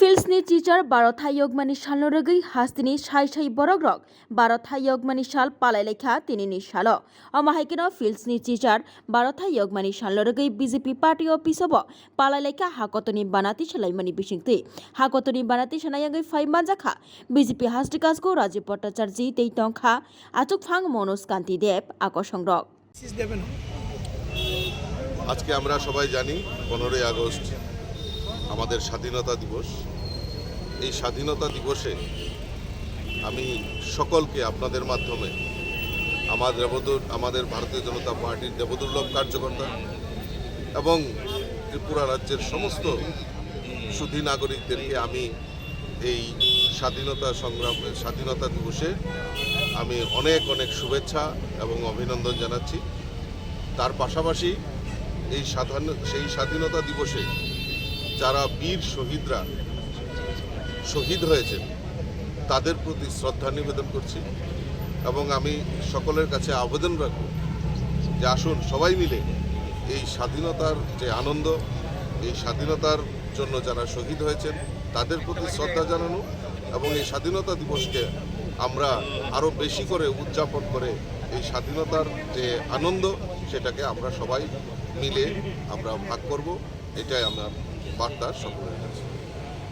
ফিল্ডসনি চিচার বারো থাই যগমানি শাল নরগি হাস্তিনি সাই সাই বরগ রক বারো থাই যগমানি শাল পালাই লেখা তিনি নিশাল। অমাহাইকিন ফিল্ডসনি চিচার বারো থাই যগমানি শাল নরগি বিজেপি পার্টি অফিস অফিসব। পালাই লেখা হাকতনি বানাতি সেলাইমানি বিসিংতি হাকতনি বানাতি সেনাইয়াঙ্গি ফাইমান জাখা বিজেপি হাস্টিকাসগো রাজীব ভট্টাচার্য তেই টংখা আচুক ফাং মনোজ কান্তি দেব আকর্ষণ রক আজকে আমরা সবাই জানি, পনেরোই আগস্ট আমাদের স্বাধীনতা দিবস। এই স্বাধীনতা দিবসে আমি সকলকে আপনাদের মাধ্যমে আমার দেবদুর আমাদের ভারতীয় জনতা পার্টির দেবদুর্লভ কার্যকর্তা এবং ত্রিপুরা রাজ্যের সমস্ত সুধী নাগরিকদেরকে আমি এই স্বাধীনতা সংগ্রাম, স্বাধীনতা দিবসে আমি অনেক অনেক শুভেচ্ছা এবং অভিনন্দন জানাচ্ছি। তার পাশাপাশি এই সাধারণ, সেই স্বাধীনতা দিবসে যারা বীর শহীদরা শহীদ হয়েছেন, তাদের প্রতি শ্রদ্ধা নিবেদন করছি এবং আমি সকলের কাছে আবেদন রাখব যে আসুন সবাই মিলে এই স্বাধীনতার যে আনন্দ, এই স্বাধীনতার জন্য যারা শহীদ হয়েছেন, তাদের প্রতি শ্রদ্ধা জানানো এবং এই স্বাধীনতা দিবসকে আমরা আরও বেশি করে উদযাপন করে এই স্বাধীনতার যে আনন্দ, সেটাকে আমরা সবাই মিলে আমরা ভাগ করব। এটাই আমার বার্তা সকলের কাছে